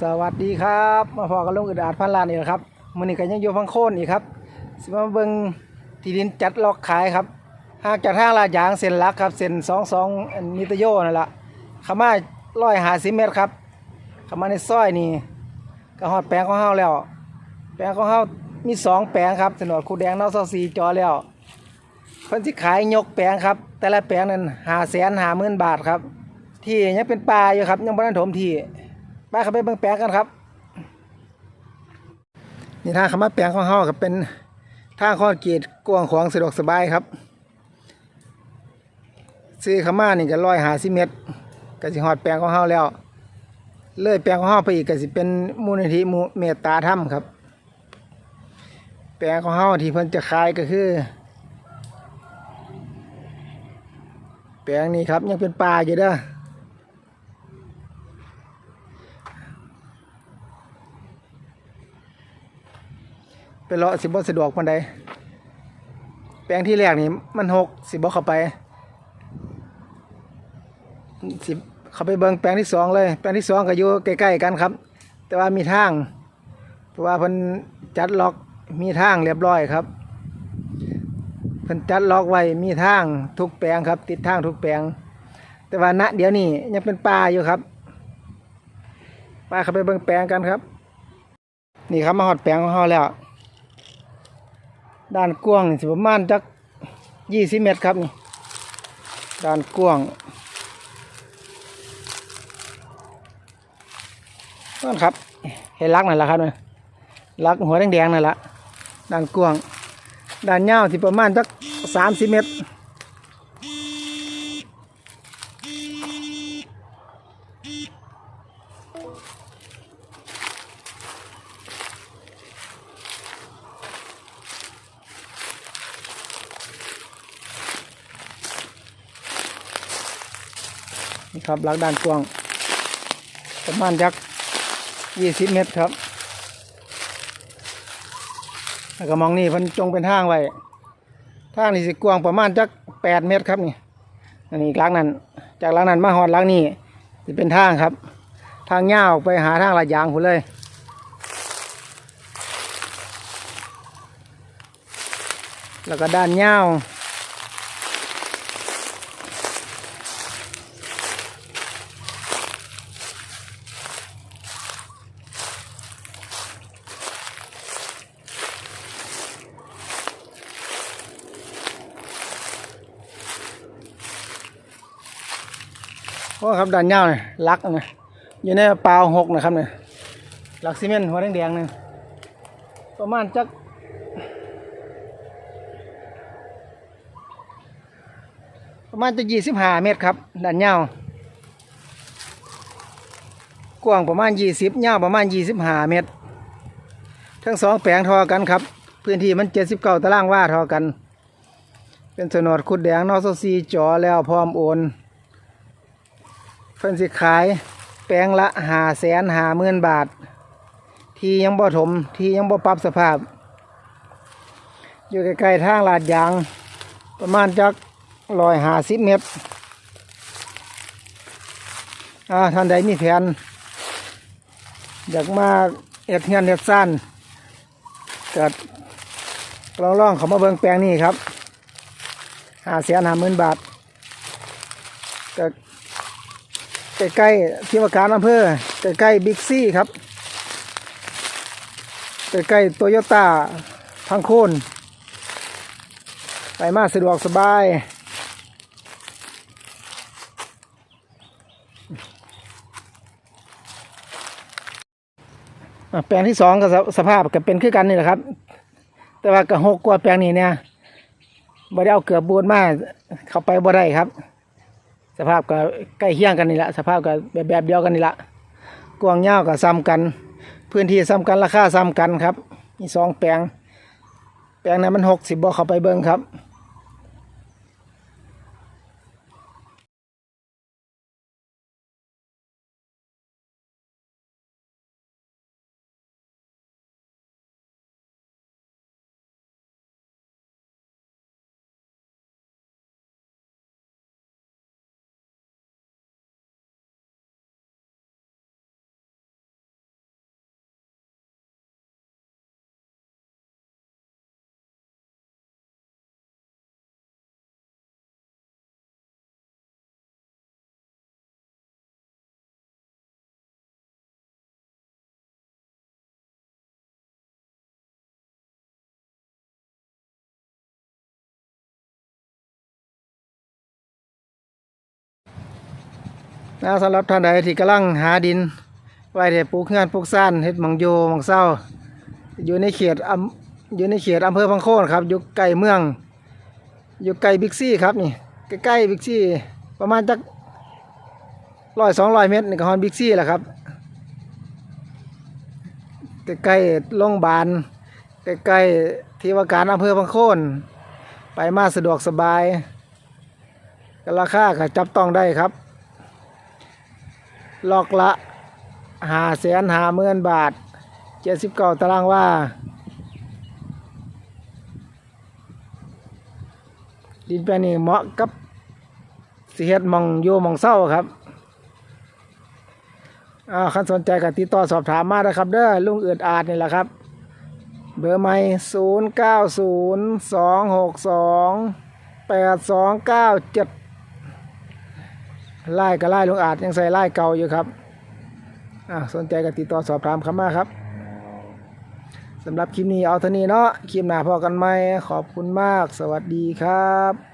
สวัสดีครับ มาพอกันลงอึดอาดพันลานนี่แหละครับมือนี้ก็ยังอยู่พังโคนอีกครับสิมาเบิงที่ดินจัดล็อกขายครับหางจากทางลาดยางเส้นลักครับเส้น22อันนิตโยนั่นแหละข้ามา150เมตรครับขามาในซอยนี่ก็ฮอดแปลงของเฮาแล้ว แปลงของเฮามีสองแปลงครับถนนคูแดงนอกซอสีจอแล้วเพิ่นสิขายยกแปลงครับ แต่ละแปลงนั้น550,000บาทครับ ที่ยังเป็นป่าอยู่ครับยังบ่ทันถมที่ ไปเข้าไปเบิ่งแปลงกันครับ นี่ทางเข้ามาแปลงของเฮาก็เป็นทางคอนกรีตกว้างขวางสะดวกสบายครับ ซื้อข้ามานี่ก็150เมตรก็สิฮอดแปลงของเฮาแล้ว เลยแปลงของเฮาไปอีกก็สิเป็นมูลนิธิมูเมตตาธรรมครับ แปลงของเฮาที่เพิ่นจะขายก็คือ แปลงนี้ครับยังเป็นป่าอยู่เด้อ ไปเลาะสิบ่สะดวกปานใดแปลงที่แรกนี่มันหกสิบ่เข้าไปสิเข้าไปเบิ่งแปลงที่สองเลยแปลงที่สองก็อยู่ใกล้ๆกันครับ แต่ว่ามีทาง เพราะว่าเพิ่นจัดล็อกมีทางเรียบร้อยครับเพิ่นจัดล็อกไว้มีทางทุกแปลงครับ ติดทางทุกแปลง แต่ว่าณเดี๋ยวนี้ยังเป็นป่าอยู่ครับป่าเข้าไปเบิ่งแปลงกันครับ นี่ครับมาหอดแปลงของเฮาแล้ว ด้านกว้างสิประมาณจักยี่สิบเมตรครับนี่ด้านกว้างนั่นครับเห็นลักนั่นแหละครับเนี่ยลักหัวแดงๆนั่นแหละด้านกว้างด้านยาวสิประมาณจักสามสิบเมตร นี่ครับลักด้านกว้าง ประมาณจักยี่สิบเมตรครับ แล้วก็มองนี่เพิ่นจงเป็นทางไว้ทางนี่สิกว้างประมาณจักแปดเมตรครับนี่อันนี้ลักนั้น จากลักนั้นมาหอดลักนี่จะเป็นทางครับ ทางยาวไปหาทางลาดยางพุ่เลยแล้วก็ด้านยา โอ้ครับด้านยาวเนี่ยลักนะอยู่ในเปล่าหกนะครับเนี่ยลักซีเมนต์หัวแดงๆเนี่ยประมาณจักประมาณจะยี่สิบห้าเมตรครับด้านยาวกว้างประมาณยี่สิบยาวประมาณยี่สิบห้าเมตร ทั้งสองแปลงทอกันครับ พื้นที่มันเจ็ดสิบเก้าตารางวาทอกัน เป็นโฉนดขุดแดงนอสซีจอแล้วพร้อมโอน เพิ่นสิขายแปลงละหาแสนหาหมื่นบาท ที่ยังบ่ถมที่ยังบ่ปรับสภาพ อยู่ใกล้ๆทางลาดยาง ประมาณจักร้อยหาสิบเมตรอ่าท่านใดมีแผน อยากมาเอ็ดเงินเอ็ดสั้นเกิดลองลองๆเขามาเบิ่งแปลงนี้ครับหาแสนหาหมื่นบาทเกิด ใกล้ๆที่ว่าการอำเภอใกล้ๆบิ๊กซี่ครับใกล้ๆโตโยต้าพังโคนไปมาสะดวกสบาย แปลงที่สองก็สสภาพก็เป็นคือกันนี่แหละครับ แต่ว่าก็หกกว่าแปลงนี้เนี่ยบ่ได้เอาเกือบบูดมาเข้าไปบ่ได้ครับ สภาพก็ใกล้เคียงกันนี่แหละสภาพก็แบบแบบเดียวกันนี่แหละกวางยากับซ้ำกัน พื้นที่ซ้ำกันราคาซ้ำกันครับมีสองแปลง แปลงนั้นมันหกสิบบ่เข้าไปเบิ้งครับ นะสำหรับท่านใดที่กำลังหาดิน ไว้แต่ปลูกเฮือนปลูกซ่านเฮ็ดมังโยมังเศร้า อยู่ในเขตอำอยู่ในเขตอำเภอพังโคนครับอยู่ใกล้เมือง อยู่ใกล้บิ๊กซี่ครับนี่ใกล้ๆบิ๊กซี่ประมาณจักร้อยสองร้อยเมตรนี่ก็ฮอนบิ๊กซี่แหละครับใกล้ๆโรงพยาบาลใกล้ๆที่ว่าการอำเภอพังโคนไปมาสะดวกสบายก็ราคาก็จับต้องได้ครับ ลอกละหาแสนหาเมื่นบาทเจ็ดสิบเก้าตารางว่า ดินแปลงนี้เหมาะกับสิเฮ็ดมองอยู่หมองเศร้าครับอ่าคันสนใจก็ติดต่อสอบถามมาได้ครับ เด้อลุงเอือดอาดนี่แหละครับ เบอร์ใหม่ศูนย์เก้าศูนย์สองหกสองแปดสองเก้าเจ็ด ไล่ก็ไล่ลุงอาจยังใส่ไล่เก่าอยู่ครับอ่าสนใจก็ติดต่อสอบถามครับมาครับสำหรับคลิปนี้เอาเท่านี้เนาะคลิปหน้าพอกันไหมขอบคุณมาก สวัสดีครับ